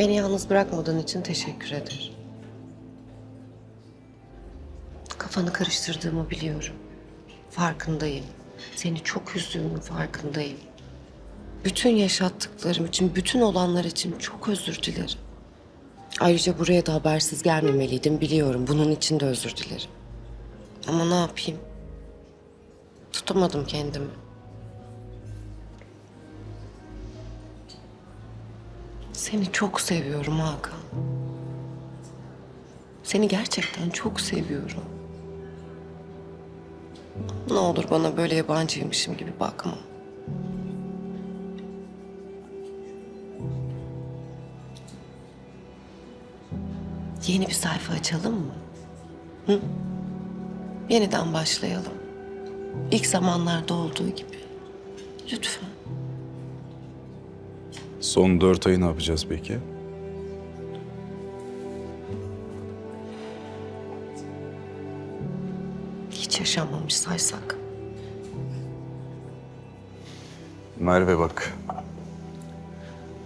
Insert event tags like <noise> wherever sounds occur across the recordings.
Beni yalnız bırakmadığın için teşekkür ederim. Kafanı karıştırdığımı biliyorum. Farkındayım. Seni çok üzdüğümün farkındayım. Bütün yaşattıklarım için, bütün olanlar için çok özür dilerim. Ayrıca buraya da habersiz gelmemeliydim biliyorum. Bunun için de özür dilerim. Ama ne yapayım? Tutamadım kendimi. Seni çok seviyorum Hakan. Seni gerçekten çok seviyorum. Ne olur bana böyle yabancıymışım gibi bakma. Yeni bir sayfa açalım mı? Hı? Yeniden başlayalım. İlk zamanlarda olduğu gibi. Lütfen. Son dört ayı ne yapacağız peki? Hiç yaşanmamış saysak. Merve bak.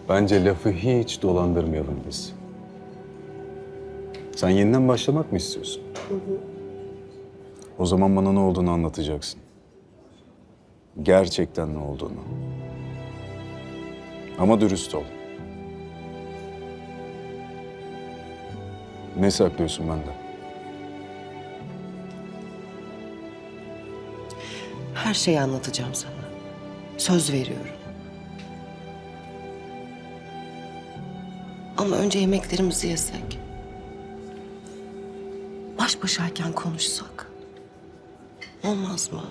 Bence lafı hiç dolandırmayalım biz. Sen yeniden başlamak mı istiyorsun? O zaman bana ne olduğunu anlatacaksın. Gerçekten ne olduğunu. Ama dürüst ol. Ne saklıyorsun benden? Her şeyi anlatacağım sana. Söz veriyorum. Ama önce yemeklerimizi yesek. Baş başayken konuşsak. Olmaz mı?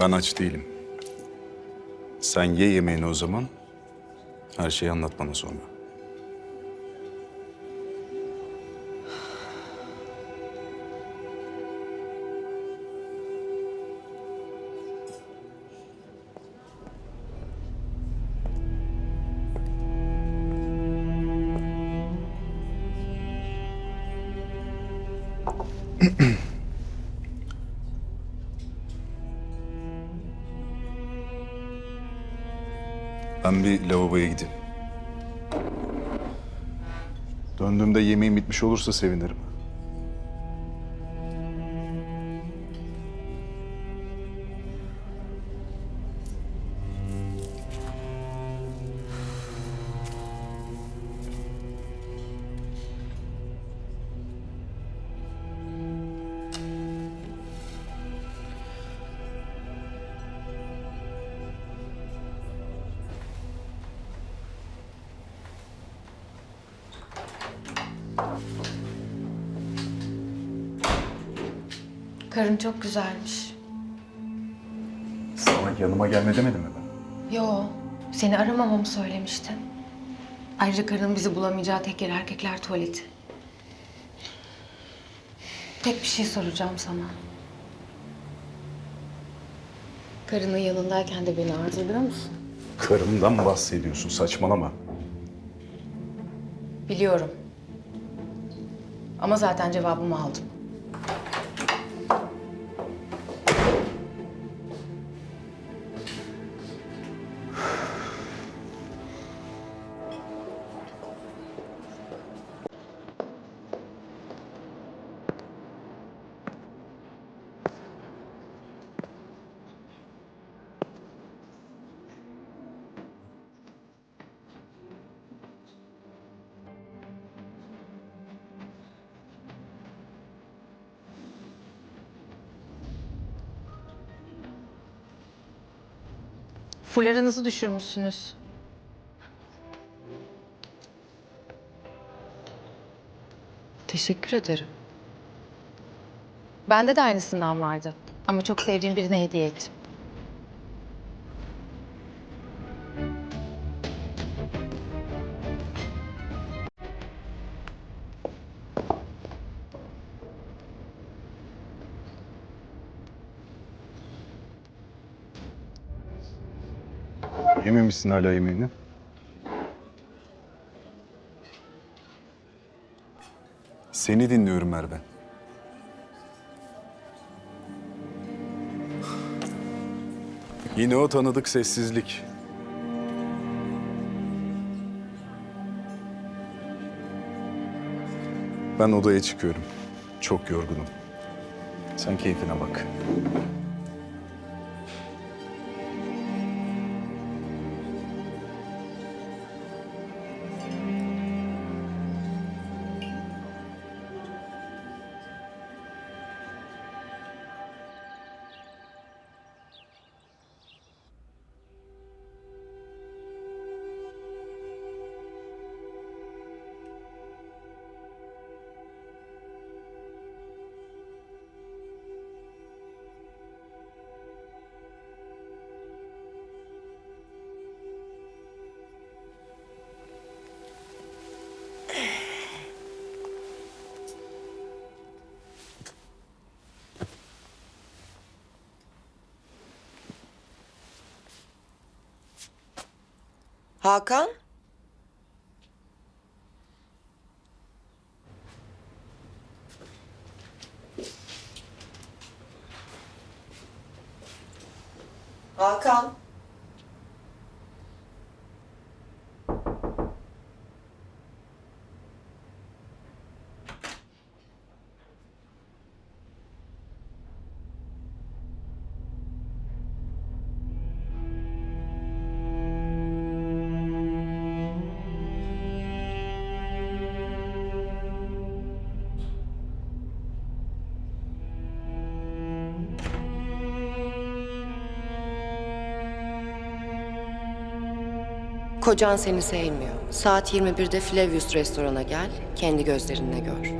Ben aç değilim. Sen ye yemeğini o zaman. Her şeyi anlat bana sonra. <clears throat> Ben bir lavaboya gideyim. Döndüğümde yemeğim bitmiş olursa sevinirim. Karın çok güzelmiş. Sana yanıma gelme demedim mi ben? Yo, seni aramamamı söylemiştin. Ayrıca karının bizi bulamayacağı tek yer erkekler tuvaleti. Tek bir şey soracağım sana. Karının yanındayken de beni arzuluyor musun? Karımdan bahsediyorsun saçmalama. Biliyorum. Ama zaten cevabımı aldım. Fularınızı düşürmüşsünüz. Teşekkür ederim. Bende de aynısından vardı. Ama çok sevdiğim birine hediye ettim. Yememişsin hala yemeğini. Seni dinliyorum Merve. Yine o tanıdık sessizlik. Ben odaya çıkıyorum. Çok yorgunum. Sen keyfine bak. Hakan? Hakan? Kocan seni sevmiyor. Saat 21'de Flavius restorana gel, kendi gözlerinle gör.